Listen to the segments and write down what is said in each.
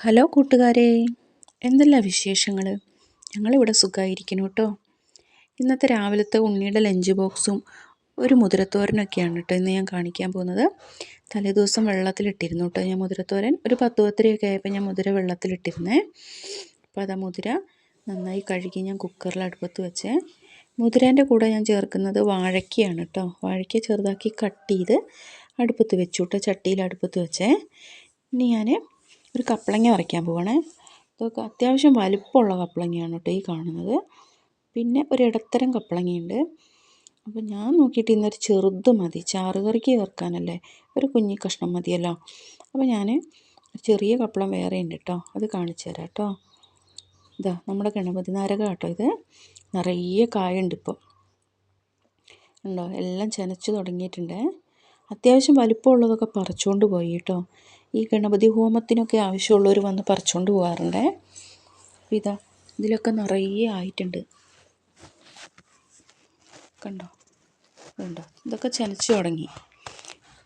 Hello കൂട്ടുകാരെ എന്തെല്ലാം വിശേഷങ്ങൾ ഞങ്ങളിവിടെ സുഖമായിരിക്കുന്നു കേട്ടോ ഇന്നത്തെ രാവിലത്തെ ഉണ്ണിയുടെ ലഞ്ച് ബോക്സും ഒരു മുതിരത്തോരനൊക്കെയാണ് കേട്ടോ ഇന്ന് ഞാൻ കാണിക്കാൻ പോകുന്നത്. തലേദിവസം വെള്ളത്തിലിട്ടിരുന്നു കേട്ടോ ഞാൻ മുതിരത്തോരൻ. ഒരു പത്ത് പത്തരയൊക്കെ ആയപ്പോൾ ഞാൻ മുതിര വെള്ളത്തിലിട്ടിരുന്നേ. അപ്പോൾ അതാ മുതിര നന്നായി കഴുകി ഞാൻ കുക്കറിൽ അടുപ്പത്ത് വെച്ചേ. മുതിരേന്റെ കൂടെ ഞാൻ ചേർക്കുന്നത് വാഴയ്ക്കയാണ് കേട്ടോ വാഴയ്ക്ക ചെറുതാക്കി കട്ട് ചെയ്ത് അടുപ്പത്ത് വെച്ചു കേട്ടോ ചട്ടിയിൽ അടുപ്പത്ത് വെച്ചേ. ഇനി ഞാൻ ഒരു കപ്പളങ്ങ വരയ്ക്കാൻ പോവാണേ. ഇതൊക്കെ അത്യാവശ്യം വലിപ്പമുള്ള കപ്പളങ്ങയാണ് കേട്ടോ ഈ കാണുന്നത്. പിന്നെ ഒരു ഇടത്തരം കപ്പളങ്ങയുണ്ട് അപ്പോൾ ഞാൻ നോക്കിയിട്ട് ഇന്നൊരു ചെറുത് മതി. ചാറുകറിക്ക് ചേർക്കാനല്ലേ. ഒരു കുഞ്ഞി കഷ്ണം മതിയല്ലോ. അപ്പോൾ ഞാൻ ചെറിയ കപ്പളം വേറെ ഉണ്ട് കേട്ടോ. അത് കാണിച്ചു തരാം കേട്ടോ. ഇതാ നമ്മുടെ ഗണപതി നാരക കേട്ടോ ഇത്. നിറയെ കായുണ്ട് ഇപ്പോൾ ഉണ്ടോ എല്ലാം ചനച്ചു തുടങ്ങിയിട്ടുണ്ട്. അത്യാവശ്യം വലിപ്പമുള്ളതൊക്കെ പറിച്ചുകൊണ്ട് പോയി കേട്ടോ. ഈ ഗണപതി ഹോമത്തിനൊക്കെ ആവശ്യമുള്ളവർ വന്ന് പറിച്ചുകൊണ്ട് പോകാറുണ്ട് ഇതാ ഇതിലൊക്കെ നിറയെ ആയിട്ടുണ്ട്. കണ്ടോ? കണ്ടോ? ഇതൊക്കെ ചനച്ചു തുടങ്ങി.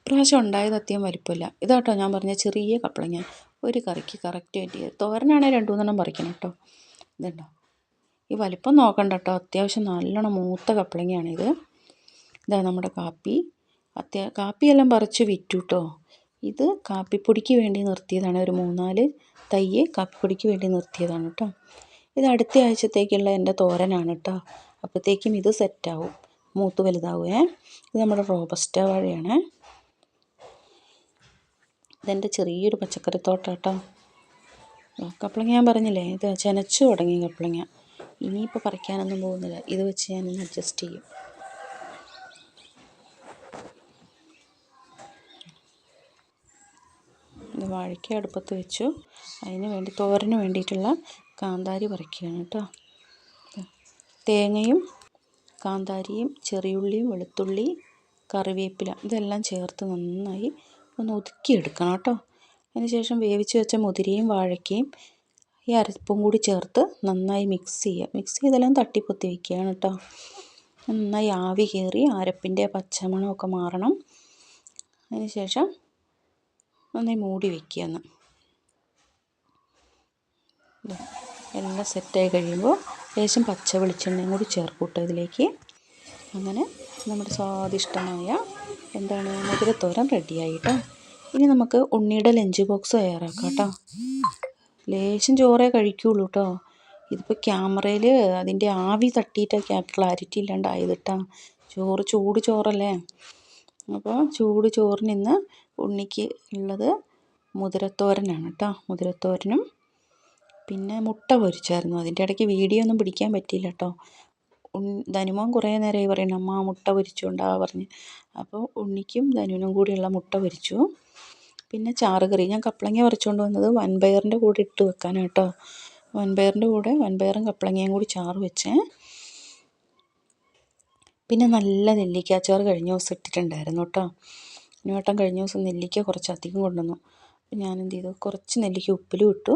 പ്രാവശ്യം ഉണ്ടായത് അത്യം വലിപ്പമില്ല. ഇതാട്ടോ ഞാൻ പറഞ്ഞ ചെറിയ കപ്പളങ്ങ ഒരു കറിക്ക് കറക്റ്റ് പറ്റിയത് തോരനാണെങ്കിൽ രണ്ടു മൂന്നെണ്ണം പറിക്കണം കേട്ടോ. ഇതുണ്ടോ? ഈ വലിപ്പം നോക്കണ്ട കേട്ടോ. അത്യാവശ്യം നല്ലോണം മൂത്ത കപ്പളങ്ങയാണിത് ഇതാ നമ്മുടെ കാപ്പി. അത്യാ കാപ്പിയെല്ലാം പറിച്ച് വിറ്റു കേട്ടോ. ഇത് കാപ്പിപ്പൊടിക്ക് വേണ്ടി നിർത്തിയതാണ്. ഒരു മൂന്നാൽ തൈ കാപ്പിപ്പൊടിക്ക് വേണ്ടി നിർത്തിയതാണ് കേട്ടോ ഇത് അടുത്ത ആഴ്ചത്തേക്കുള്ള എന്റെ തോരനാണ് കേട്ടോ അപ്പോഴത്തേക്കും ഇത് സെറ്റാവും. മൂത്ത് വലുതാവുമേ ഇത് നമ്മുടെ റോബസ്റ്റ വാഴയാണ്. ഇതെന്റെ ചെറിയൊരു പച്ചക്കറിത്തോട്ടം കേട്ടോ കപ്പളങ്ങ ഞാൻ പറഞ്ഞില്ലേ? ഇത് ചെനച്ചു തുടങ്ങി കപ്പളങ്ങ ഇനിയിപ്പോൾ പറിക്കാനൊന്നും പോകുന്നില്ല. ഇത് വെച്ച് ഞാൻ അഡ്ജസ്റ്റ് ചെയ്യും. ഇത് വാഴയ്ക്ക അടുപ്പത്ത് വെച്ചു. അതിന് വേണ്ടി തോരന് വേണ്ടിയിട്ടുള്ള കാന്താരി പറിക്കുകയാണ് കേട്ടോ. തേങ്ങയും കാന്താരിയും ചെറിയുള്ളിയും വെളുത്തുള്ളി കറിവേപ്പില ഇതെല്ലാം ചേർത്ത് നന്നായി ഒന്ന് ഒതുക്കിയെടുക്കണം കേട്ടോ. അതിന് ശേഷം വേവിച്ച് വെച്ച മുതിരയും വാഴയ്ക്കയും ഈ അരപ്പും കൂടി ചേർത്ത് നന്നായി മിക്സ് ചെയ്യുക. മിക്സ് ചെയ്തെല്ലാം തട്ടിപ്പൊത്തി വയ്ക്കുകയാണ് കേട്ടോ. നന്നായി ആവി കയറി അരപ്പിന്റെ പച്ചമണമൊക്കെ മാറണം. അതിന് നന്നായി മൂടി വയ്ക്കുക എന്ന് എല്ലാം സെറ്റായി കഴിയുമ്പോൾ ലേശം പച്ച വെളിച്ചെണ്ണയും കൂടി ചേർക്കൂട്ടോ ഇതിലേക്ക്. അങ്ങനെ നമ്മുടെ സ്വാദിഷ്ടമായ എന്താണ് മധുരത്തോരൻ റെഡിയായിട്ടോ ഇനി നമുക്ക് ഉണ്ണിയുടെ ലഞ്ച് ബോക്സ് തയ്യാറാക്കാം കേട്ടോ. ലേശം ചോറേ കഴിക്കുള്ളൂ കേട്ടോ. ഇതിപ്പോൾ ക്യാമറയിൽ അതിന്റെ ആവി തട്ടിയിട്ടൊക്കെ ക്ലാരിറ്റി ഇല്ലാണ്ടായത് കേട്ടോ. ചോറ് ചൂട് ചോറല്ലേ? അപ്പോൾ ചൂട് ചോറിന് ഇന്ന് ഉണ്ണിക്ക് ഉള്ളത് മുതിരത്തോരനാണ് കേട്ടോ മുതിരത്തോരനും. പിന്നെ മുട്ട പൊരിച്ചായിരുന്നു. അതിന്റെ ഇടയ്ക്ക് വീഡിയോ ഒന്നും പിടിക്കാൻ പറ്റിയില്ല കേട്ടോ. ധനുമോൻ കുറേ നേരമായി പറയുന്നു അമ്മ മുട്ട പൊരിച്ചുകൊണ്ടാ പറഞ്ഞ്. അപ്പോൾ ഉണ്ണിക്കും ധനുവിനും കൂടിയുള്ള മുട്ട പൊരിച്ചു. പിന്നെ ചാറുകറി ഞാൻ കപ്പളങ്ങ പറിച്ചുകൊണ്ട് വന്നത് വൻപയറിന്റെ കൂടെ ഇട്ട് വെക്കാനാണ് കേട്ടോ. വൻപയറിന്റെ കൂടെ വൻപയറും കപ്പളങ്ങയും കൂടി ചാറ് വെച്ചേ. പിന്നെ നല്ല നെല്ലിക്കാച്ചാറ് കഴിഞ്ഞ ദിവസം ഇട്ടിട്ടുണ്ടായിരുന്നു കേട്ടോ. ഇനിവട്ടം കഴിഞ്ഞ ദിവസം നെല്ലിക്ക കുറച്ച് അധികം കൊണ്ടുവന്നു. അപ്പം ഞാൻ എന്ത് ചെയ്തു? കുറച്ച് നെല്ലിക്ക ഉപ്പിലും ഇട്ടു.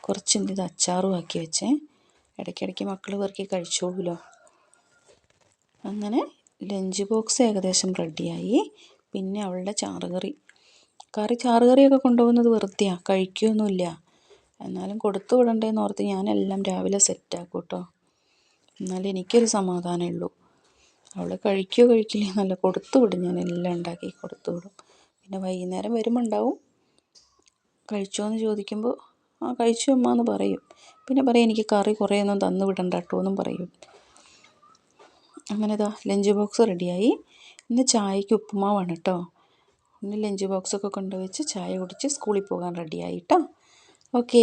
കുറച്ച് എന്ത് ചെയ്തു? അച്ചാറും ആക്കി വെച്ചേ. ഇടയ്ക്കിടയ്ക്ക് മക്കൾ പെറുക്കി കഴിച്ചോളൂലോ. അങ്ങനെ ലഞ്ച് ബോക്സ് ഏകദേശം റെഡിയായി. പിന്നെ അവളുടെ ചാറുകറി. കറി ചാറുകറിയൊക്കെ കൊണ്ടുപോകുന്നത് വെറുതെയാണ് കഴിക്കുകയൊന്നുമില്ല എന്നാലും കൊടുത്തു വിടണ്ടേന്ന് ഓർത്ത് ഞാനെല്ലാം രാവിലെ സെറ്റാക്കും കേട്ടോ എന്നാലേ എനിക്കൊരു സമാധാനമേ ഉള്ളൂ അവൾ കഴിക്കുകയോ കഴിക്കില്ല എന്നല്ല കൊടുത്തു വിടും. ഞാൻ എല്ലാം ഉണ്ടാക്കി കൊടുത്തു വിടും. പിന്നെ വൈകുന്നേരം വരുമ്പോൾ ഉണ്ടാവും. കഴിച്ചോ എന്ന് ചോദിക്കുമ്പോൾ ആ കഴിച്ചു അമ്മ എന്ന് പറയും. പിന്നെ പറയും എനിക്ക് കറി കുറേ ഒന്നും തന്നു വിടണ്ട കേട്ടോ എന്നും പറയും. അങ്ങനെ ഇതാ ലഞ്ച് ബോക്സ് റെഡിയായി. ഇന്ന് ചായയ്ക്ക് ഉപ്പുമാവാണ് കേട്ടോ. ഇന്ന് ലഞ്ച് ബോക്സൊക്കെ കൊണ്ടുവച്ച് ചായ കുടിച്ച് സ്കൂളിൽ പോകാൻ റെഡിയായി കേട്ടോ. ഓക്കെ.